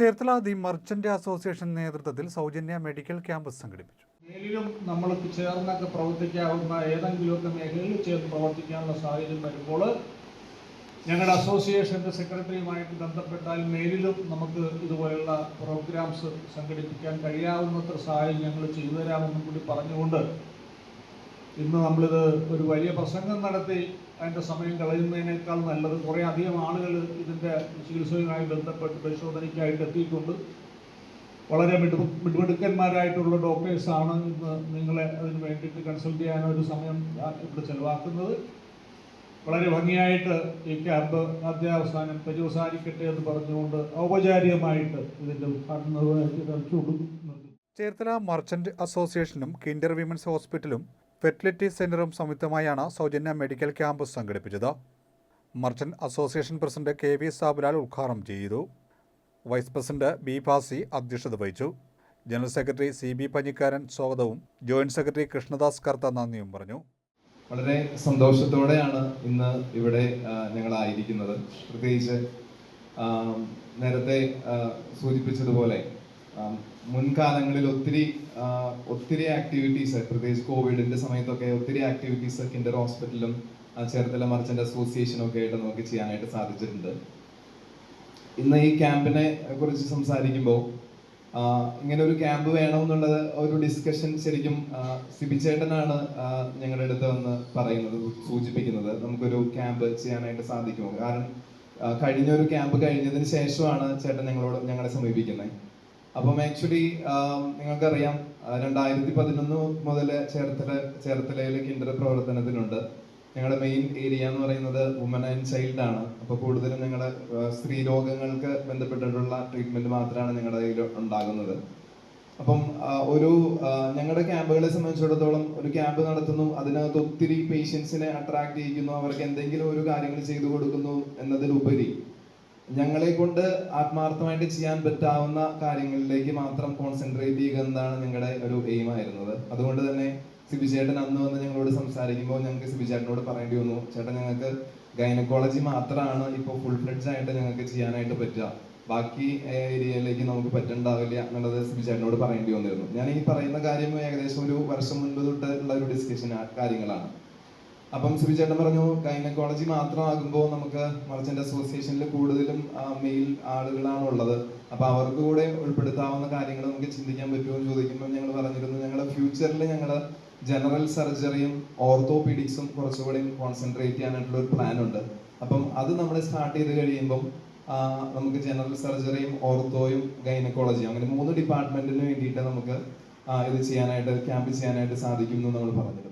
Cherthala the merchant association നേതൃത്വത്തിൽ സൗജന്യ medical camp സംഘടിപ്പിച്ചു. മേലിലും നമ്മൾ ചേർന്നൊക്കെ പ്രവർത്തിക്കാവുന്ന ഏതെങ്കിലുമൊക്കെ മേഖലയിൽ ചേർന്ന് പ്രവർത്തിക്കാനുള്ള സാഹചര്യം വരുമ്പോൾ ഞങ്ങളുടെ അസോസിയേഷന്റെ സെക്രട്ടറിയുമായിട്ട് ബന്ധപ്പെട്ടാൽ മേലിലും നമുക്ക് ഇതുപോലെയുള്ള പ്രോഗ്രാംസ് സംഘടിപ്പിക്കാൻ കഴിയാവുന്നത്ര സഹായം ഞങ്ങൾ ചെയ്തു തരാമെന്നും കൂടി പറഞ്ഞുകൊണ്ട് ഇന്ന് നമ്മളിത് ഒരു വലിയ പ്രസംഗം നടത്തി അതിന്റെ സമയം കളയുന്നതിനേക്കാൾ നല്ലത് കുറേ അധികം ആളുകൾ ഇതിന്റെ ചികിത്സയുമായി ബന്ധപ്പെട്ട് പരിശോധനയ്ക്കായിട്ട് എത്തിയിട്ടുണ്ട്. വളരെ മിടു മിടുമിടുക്കന്മാരായിട്ടുള്ള ഡോക്ടേഴ്സാണ് ഇന്ന് നിങ്ങളെ അതിന് വേണ്ടിയിട്ട് കൺസൾട്ട് ചെയ്യാനൊരു സമയം ഞാൻ ഇവിടെ ചെലവാക്കുന്നത്. വളരെ ഭംഗിയായിട്ട് ഈ ക്യാമ്പ് അധ്യാവസാനം പര്യവസാനിക്കട്ടെ എന്ന് പറഞ്ഞുകൊണ്ട് ഔപചാരികമായിട്ട് ഇതിന്റെ ഉദ്ഘാടനം നിർവഹിച്ചു ചേർത്തല മർച്ചന്റ് അസോസിയേഷനും കിൻഡർ വിമൻസ് ഹോസ്പിറ്റലും ഫെർട്ടിലിറ്റി സെന്ററും സംയുക്തമായാണ് സൗജന്യ മെഡിക്കൽ ക്യാമ്പ് സംഘടിപ്പിച്ചത്. Merchant association president K V Sabulal ഉദ്ഘാടനം ചെയ്തു. വൈസ് പ്രസിഡന്റ് ബി ഭാസി അധ്യക്ഷത വഹിച്ചു. General secretary C B Panjikkaran സ്വാഗതവും ജോയിന്റ് സെക്രട്ടറി കൃഷ്ണദാസ് കർത്ത നന്ദിയും പറഞ്ഞു. വളരെ സന്തോഷത്തോടെയാണ് ഇന്ന് ഇവിടെ ഞങ്ങളായിരിക്കുന്നത്. പ്രത്യേകിച്ച് നേരത്തെ സൂചിപ്പിച്ചതുപോലെ മുൻകാലങ്ങളിൽ ഒത്തിരി ഒത്തിരി ആക്ടിവിറ്റീസ് പ്രത്യേകിച്ച് കോവിഡിന്റെ സമയത്തൊക്കെ ഒത്തിരി ആക്ടിവിറ്റീസ് കിൻഡർ ഹോസ്പിറ്റലും ചേർത്തല മർച്ചന്റ് അസോസിയേഷനും ഒക്കെ ആയിട്ട് നമുക്ക് ചെയ്യാനായിട്ട് സാധിച്ചിട്ടുണ്ട്. ഇന്ന് ഈ ക്യാമ്പിനെ കുറിച്ച് സംസാരിക്കുമ്പോൾ ഇങ്ങനെ ഒരു ക്യാമ്പ് വേണമെന്നുള്ളത് ഒരു ഡിസ്കഷൻ ശരിക്കും സിബിച്ചേട്ടനാണ് സിബി ചേട്ടനാണ് ഞങ്ങളുടെ അടുത്ത് വന്ന് പറയുന്നത് സൂചിപ്പിക്കുന്നത്. നമുക്കൊരു ക്യാമ്പ് ചെയ്യാനായിട്ട് സാധിക്കുമോ? കാരണം കഴിഞ്ഞ ഒരു ക്യാമ്പ് കഴിഞ്ഞതിന് ശേഷമാണ് ചേട്ടൻ ഞങ്ങളോട് ഞങ്ങളെ സമീപിക്കുന്നത് അപ്പം ആക്ച്വലി നിങ്ങൾക്കറിയാം രണ്ടായിരത്തി പതിനൊന്ന് മുതൽ ചേർത്തല ചേർത്തലയിൽ കിൻഡർ പ്രവർത്തനത്തിലുണ്ട്. ഞങ്ങളുടെ മെയിൻ ഏരിയ എന്ന് പറയുന്നത് വുമൻ ആൻഡ് ചൈൽഡ് ആണ്. അപ്പോൾ കൂടുതലും ഞങ്ങളുടെ സ്ത്രീ രോഗങ്ങൾക്ക് ബന്ധപ്പെട്ടിട്ടുള്ള ട്രീറ്റ്മെന്റ് മാത്രമാണ് ഞങ്ങളുടെ കയ്യിൽ ഉണ്ടാകുന്നത്. അപ്പം ഒരു ഞങ്ങളുടെ ക്യാമ്പുകളെ സംബന്ധിച്ചിടത്തോളം ഒരു ക്യാമ്പ് നടത്തുന്നു അതിനകത്ത് ഒത്തിരി പേഷ്യൻസിനെ അട്രാക്ട് ചെയ്യിക്കുന്നു അവർക്ക് എന്തെങ്കിലും ഒരു കാര്യങ്ങൾ ചെയ്തു കൊടുക്കുന്നു എന്നതിലുപരി ഞങ്ങളെ കൊണ്ട് ആത്മാർത്ഥമായിട്ട് ചെയ്യാൻ പറ്റാവുന്ന കാര്യങ്ങളിലേക്ക് മാത്രം കോൺസെൻട്രേറ്റ് ചെയ്യുക എന്നതാണ് ഞങ്ങളുടെ ഒരു എയിം ആയിരുന്നത്. അതുകൊണ്ട് തന്നെ സിബി ചേട്ടൻ അന്ന് വന്ന് ഞങ്ങളോട് സംസാരിക്കുമ്പോൾ ഞങ്ങൾക്ക് സിബി ചേട്ടനോട് പറയേണ്ടി വന്നു ചേട്ടൻ ഞങ്ങൾക്ക് ഗൈനക്കോളജി മാത്രമാണ് ഇപ്പോൾ ഫുൾ ഫ്ലെഡ്ജ് ആയിട്ട് ഞങ്ങൾക്ക് ചെയ്യാനായിട്ട് പറ്റുക. ബാക്കി ഏരിയയിലേക്ക് നമുക്ക് പറ്റണ്ടാവില്ല എന്നുള്ളത് സിബി ചേട്ടനോട് പറയേണ്ടി വന്നിരുന്നു. ഞാൻ ഈ പറയുന്ന കാര്യം ഏകദേശം ഒരു വർഷം മുൻപ് തൊട്ടുള്ള ഒരു ഡിസ്കഷൻ കാര്യങ്ങളാണ്. അപ്പം സുബിചേട്ടൻ പറഞ്ഞു ഗൈനക്കോളജി മാത്രമാകുമ്പോൾ നമുക്ക് മർച്ചന്റ് അസോസിയേഷനിൽ കൂടുതലും മെയിൽ ആളുകളാണ് ഉള്ളത് അപ്പൊ അവർക്ക് കൂടെ ഉൾപ്പെടുത്താവുന്ന കാര്യങ്ങൾ നമുക്ക് ചിന്തിക്കാൻ പറ്റുമോ എന്ന് ചോദിക്കുമ്പോൾ ഞങ്ങൾ പറഞ്ഞിരുന്നു ഞങ്ങളുടെ ഫ്യൂച്ചറിൽ ഞങ്ങൾ ജനറൽ സർജറിയും ഓർത്തോപീഡിക്സും കുറച്ചുകൂടി കോൺസെൻട്രേറ്റ് ചെയ്യാനായിട്ടുള്ള ഒരു പ്ലാൻ ഉണ്ട് അപ്പം അത് നമ്മൾ സ്റ്റാർട്ട് ചെയ്ത് കഴിയുമ്പം നമുക്ക് ജനറൽ സർജറിയും ഓർത്തോയും ഗൈനക്കോളജിയും അങ്ങനെ മൂന്ന് ഡിപ്പാർട്ട്മെന്റിന് വേണ്ടിയിട്ട് നമുക്ക് ഇത് ചെയ്യാനായിട്ട് ക്യാമ്പ് ചെയ്യാനായിട്ട് സാധിക്കും എന്ന് നമ്മൾ പറഞ്ഞിരുന്നു.